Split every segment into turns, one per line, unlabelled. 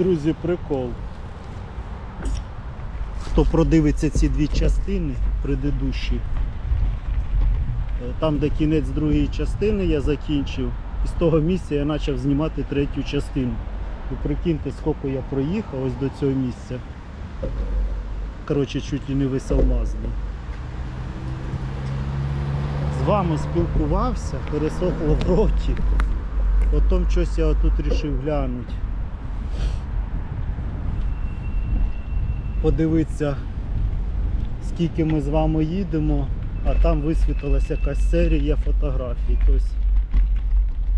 друзі, прикол. Хто продивиться ці дві частини предыдущі, е, там де кінець другої частини я закінчив, і з того місця я почав знімати третю частину. Ви прикиньте, скільки я проїхав ось до цього місця. Коротше, чуть і не весь. З вами спілкувався, пересохло в роті. Потім щось я тут вирішив глянути. Подивитися, скільки ми з вами їдемо, а там висвітилася якась серія фотографій. Тобто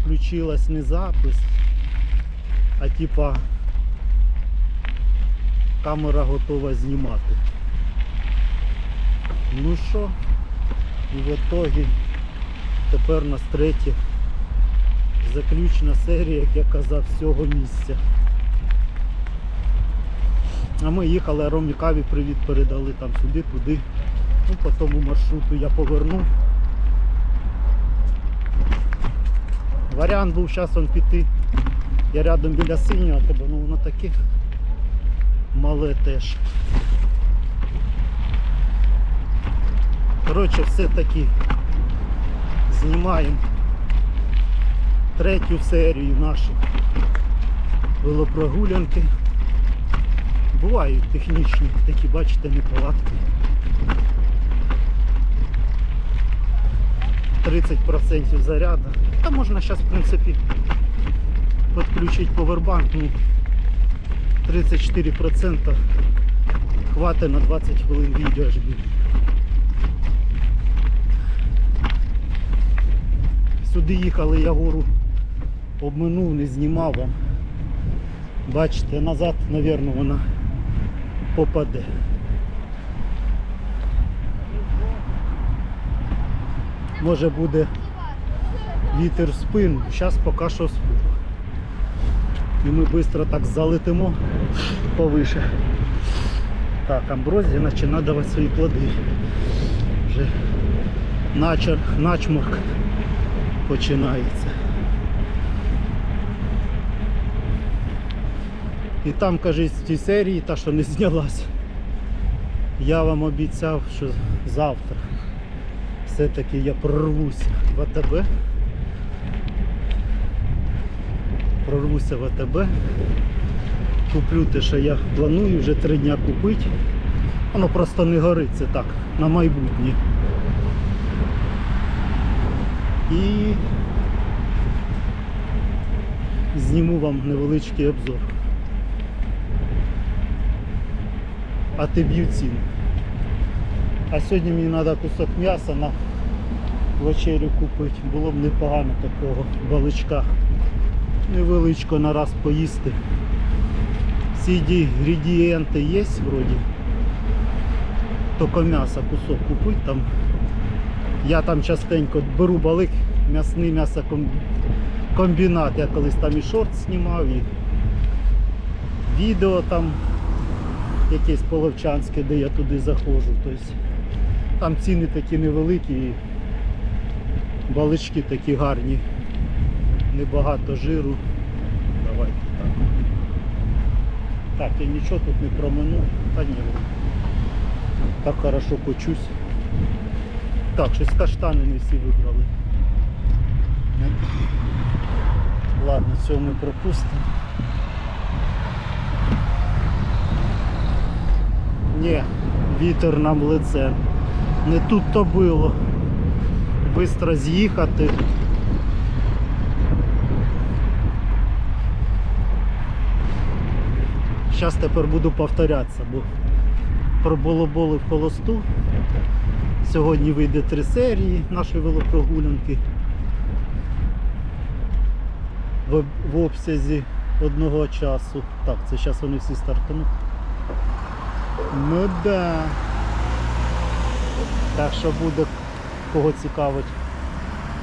включилась не запис, а типа камера готова знімати. Ну що, і в итогі тепер у нас третя заключна серія, як я казав, з цього місця. А ми їхали, Ромі Каві привіт передали там сюди, туди. Ну, по тому маршруту я повернув. Варіант був он піти. Я рядом біля синього тебе, ну воно таке мале теж. Коротше, все-таки знімаємо третю серію наших велопрогулянки. Бувають технічні, такі, бачите, неполадки. 30% заряду. Та можна зараз, в принципі, підключити повербанк. Ну, 34% хватить на 20 хвилин відео аж буде. Сюди їхали, я гору обминув, не знімав вам. Бачите, назад, мабуть, вона попаде. Може буде вітер в спину, зараз поки що спину. І ми швидко так залетимо повише. Так, амброзія починає давати свої плоди. Вже начар, начмарк починається. І там, кажуть, в цій серії, та, що не знялась, я вам обіцяв, що завтра все-таки я прорвуся в АТБ. Прорвуся в АТБ. Куплю те, що я планую вже три дня купити. Воно просто не горить, це так, на майбутнє. І зніму вам невеличкий обзор. А ти б'ю. А сьогодні мені треба кусок м'яса на вечерю купити. Було б непогано такого баличка. Невеличко на раз поїсти. Всі інгредієнти є вроді. Тільки м'яса кусок купити там. Я там частенько беру балик, м'ясний м'ясокомбінат. Я колись там і шорт знімав, і відео там якесь половчанське, де я туди заходжу. Тобто, там ціни такі невеликі, і балички такі гарні, небагато жиру. Давайте так. Так, я нічого тут не промину, та ні. Так хорошо почусь. Так, щось каштани не всі вибрали. Ладно, цього ми пропустимо. Ні, вітер нам лице. Не тут то було. Бистро з'їхати. Зараз тепер буду повторятися, бо про болоболи в холосту. Сьогодні вийде три серії нашої велопрогулянки в обсязі одного часу. Так, це зараз вони всі стартануть. Ну да. Так що буде кого цікавить.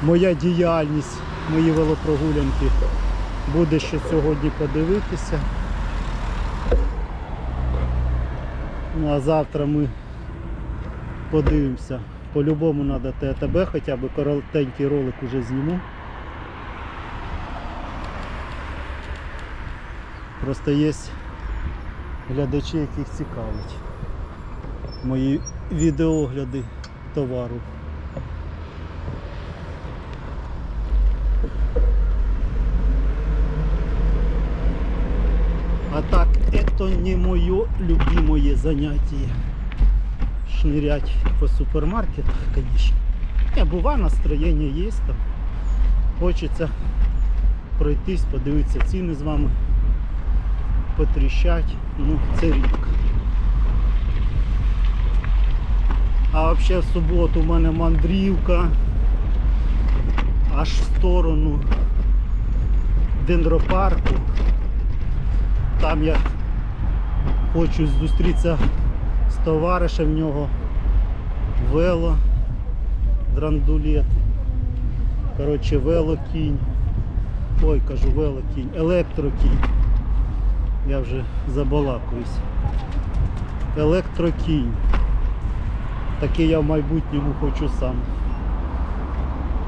Моя діяльність, мої велопрогулянки. Буде що сьогодні подивитися. Ну а завтра ми подивимося. По-любому треба ТТБ, хоча б коротенький ролик уже зніму. Просто є глядачі, яких цікавить мої відеогляди товару. А так, это не мое любимое занятие. Шнырять по супермаркетах, конечно. Не, бува настроєння є там. Хочеться пройтись, подивитися ціни з вами, потріщать. Ну, це рідко. А взагалі в суботу у мене мандрівка аж в сторону дендропарку. Там я хочу зустрітися з товаришем в нього вело, драндулет. Коротше, велокінь. Ой, кажу, велокінь, електрокінь. Я вже забалакуюсь. Електрокінь. Такий я в майбутньому хочу сам.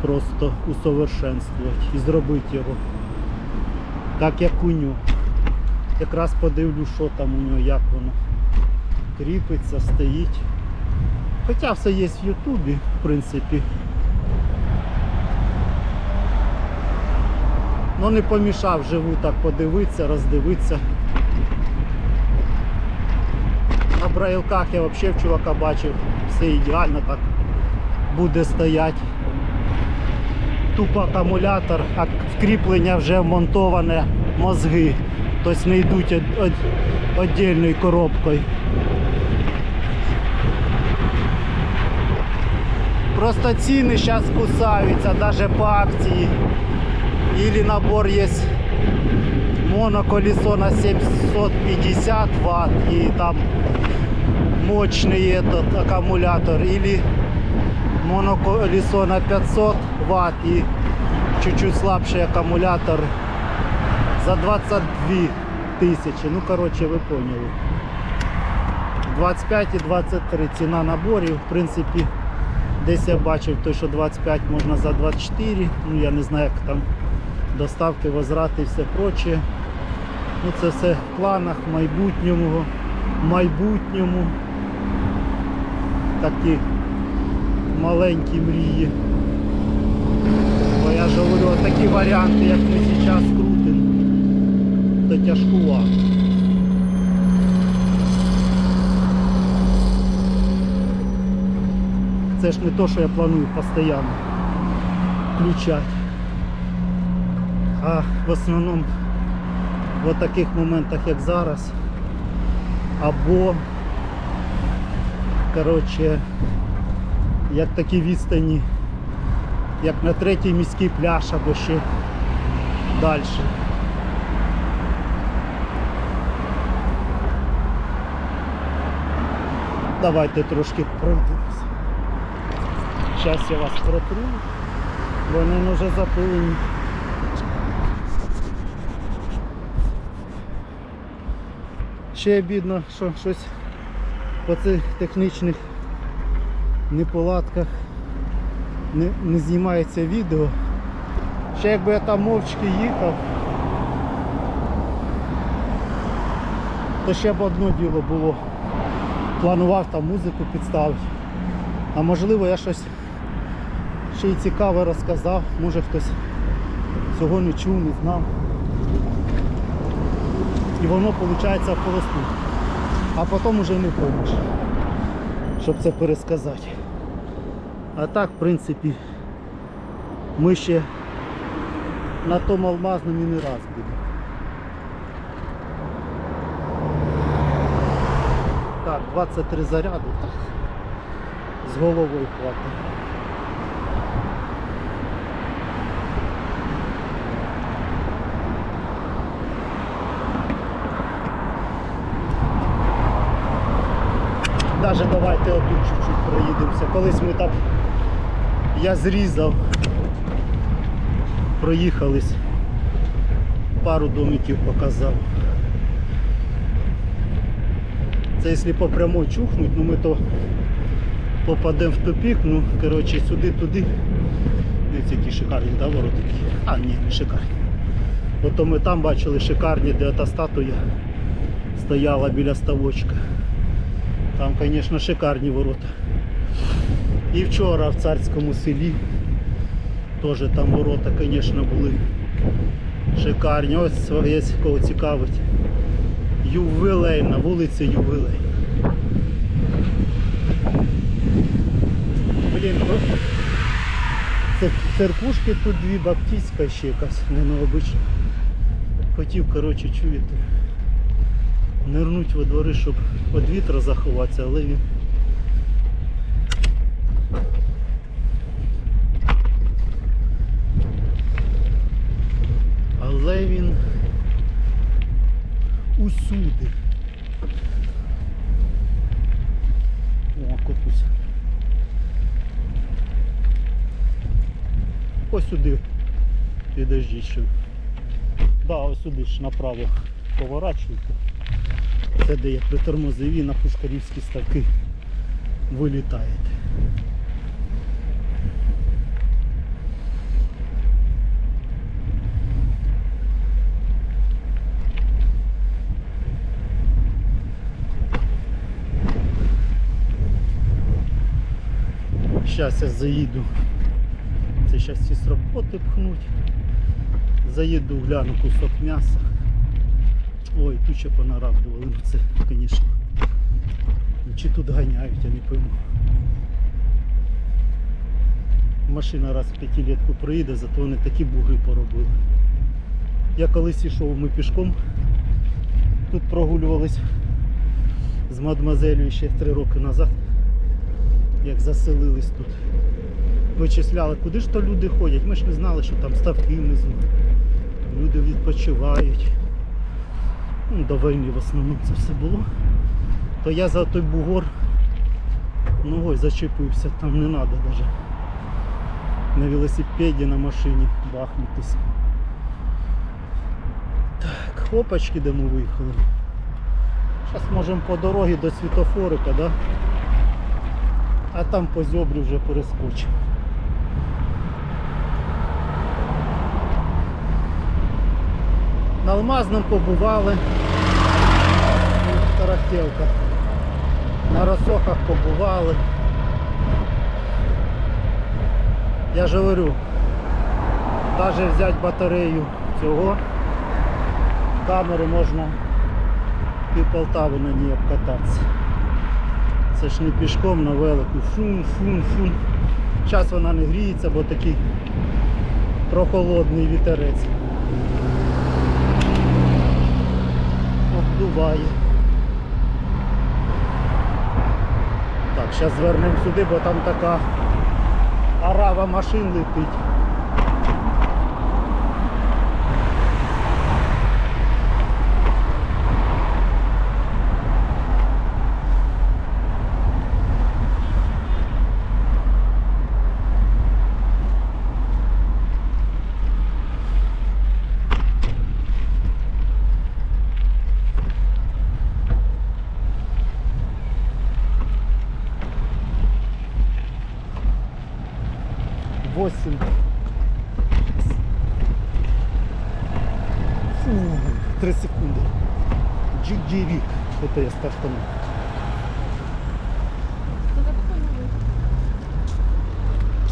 Просто усовершенствувати і зробити його. Так як у нього. Якраз подивлю, що там у нього, як воно кріпиться, стоїть. Хоча все є в Ютубі, в принципі. Ну не помішав живу так подивитися, роздивитися. На брайлках я взагалі в чувака бачив, все ідеально так буде стояти. Тупо акумулятор, а вкріплення вже вмонтоване мозги. Тобто не йдуть віддільною коробкою. Просто ціни зараз кусаються, навіть по акції. Или набор есть моноколесо на 750 ватт и там мощный этот аккумулятор или моноколесо на 500 ватт и чуть-чуть слабший аккумулятор за 22 тысячи. Ну, короче, вы поняли. 25 і 23 ціна наборів. В принципі, десь я бачив той, що 25 можна за 24. Ну я не знаю, як там доставки, возврати і все проче. Ну це все в планах в майбутньому, в майбутньому. Такі маленькі мрії. Бо я ж говорю, такі варіанти, як ми зараз крутимо, то тяжкувато. Це ж не то, що я планую постійно включати. А в основному в таких моментах, як зараз, або коротше, як такі відстані, як на третій міський пляж або ще далі. Давайте трошки пройдемося. Зараз я вас протру, вони вже запилені. Ще обідно, що щось по цих технічних неполадках не, не знімається відео. Ще якби я там мовчки їхав, то ще б одно діло було. Планував там музику підставити. А можливо я щось ще й цікаве розказав, може хтось цього не чув, не знав. І воно виходить в холосту. А потім уже не помиш, щоб це пересказати. А так, в принципі, ми ще на тому алмазному не раз будемо. Так, 23 заряди. Так. З головою хватить. Даже давайте отут чуть-чуть проїдемося. Колись ми так я зрізав, проїхались, пару домиків показав. Це якщо по прямой чухнуть, ну ми то попадемо в тупик, ну коротше сюди-туди. Дивіться, які шикарні, да, воротики? А, ні, не шикарні. Ото ми там бачили шикарні, де та статуя стояла біля ставочка. Там, звісно, шикарні ворота. І вчора в царському селі теж там ворота, звісно, були шикарні. Ось є кого цікавить. Ювілей на вулиці Ювілей. Блін, ну, це церквушки тут дві баптистська ще якась необична. Хотів, коротше, чуєте, нирнуть во двори, щоб від вітра заховатися, але він. Але він усюди. О, кокусь. Ось сюди. Підождіть що. Да, ось сюди ж направо поворачуйте. Це де я притормозив і на пушкарівські ставки вилітаєте. Зараз я заїду. Це зараз всі з роботи пхнуть. Заїду, гляну кусок м'яса. Ой, тут ще понарадували. Ну це, звісно. Чи тут ганяють, я не пойму. Машина раз в п'ятилетку проїде, зато вони такі бугри поробили. Я колись йшов, ми пішком. Тут прогулювались з мадмазелью ще три роки назад, як заселились тут. Вичисляли, куди ж то люди ходять. Ми ж не знали, що там ставки внизу. Люди відпочивають. Ну, до війни в основному це все було. То я за той бугор ногою зачепився, там не треба навіть на велосипеді, на машині бахнутися. Так, опачки, де ми виїхали. Зараз можемо по дорозі до світофорика, да? а там по зьобрі вже перескочимо. На Алмазному побували. Тарахтєвка. На Росохах побували. Я ж говорю, навіть взяти батарею цього камери можна пів Полтави на ній обкататися. Це ж не пішком на велику. Фун, фун. Зараз вона не гріється, бо такий прохолодний вітерець. Обдуває. Так, зараз звернемо сюди, бо там така арава машин летить. Я стартанул.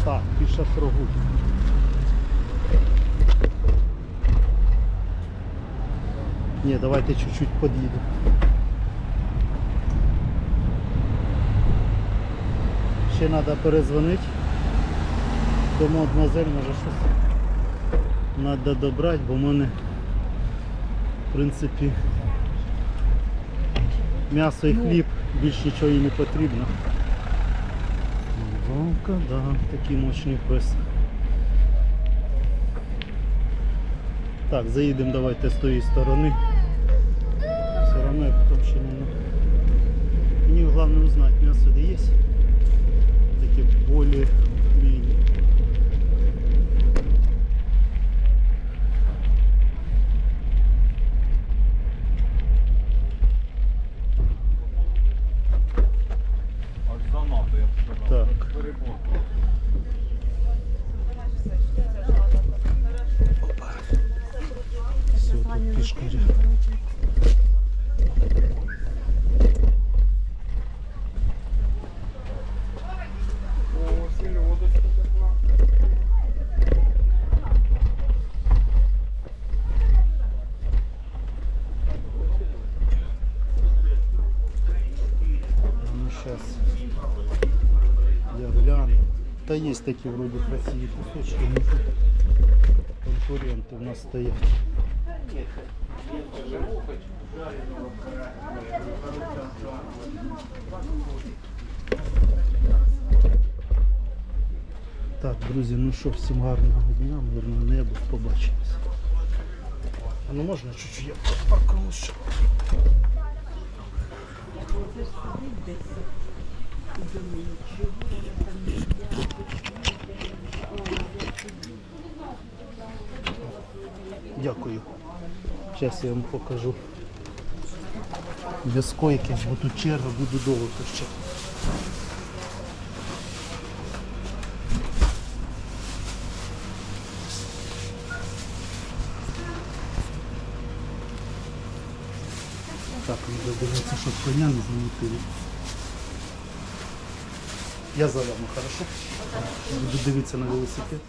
Так, пішохрогу. Ні, давайте чуть-чуть під'їду. Ще треба перезвонити. Тому мадемуазель може щось треба добрати, бо в мене в принципі м'ясо і хліб, більш нічого їй не потрібно. Вовка, да, такий мощний пес. Так, заїдемо давайте з тої сторони. Все одно я потім ще не... Мені головне узнати, м'ясо де є. Таке более-менее.
Тепла.
Ну сейчас я гляну. Та є такі вроді красиві кусочки, тут конкуренти у нас стоять. Так, друзі, ну що, всім гарного дня, мирного неба, побачимось. А ну можна чуть-чуть я паркну ще? Дякую. Зараз я вам покажу. Без койки, бо тут черга буду довго ще. Так, треба дивитися, щоб коня не замутили. Я за вами, хорошо? Буду дивитися на велосипед.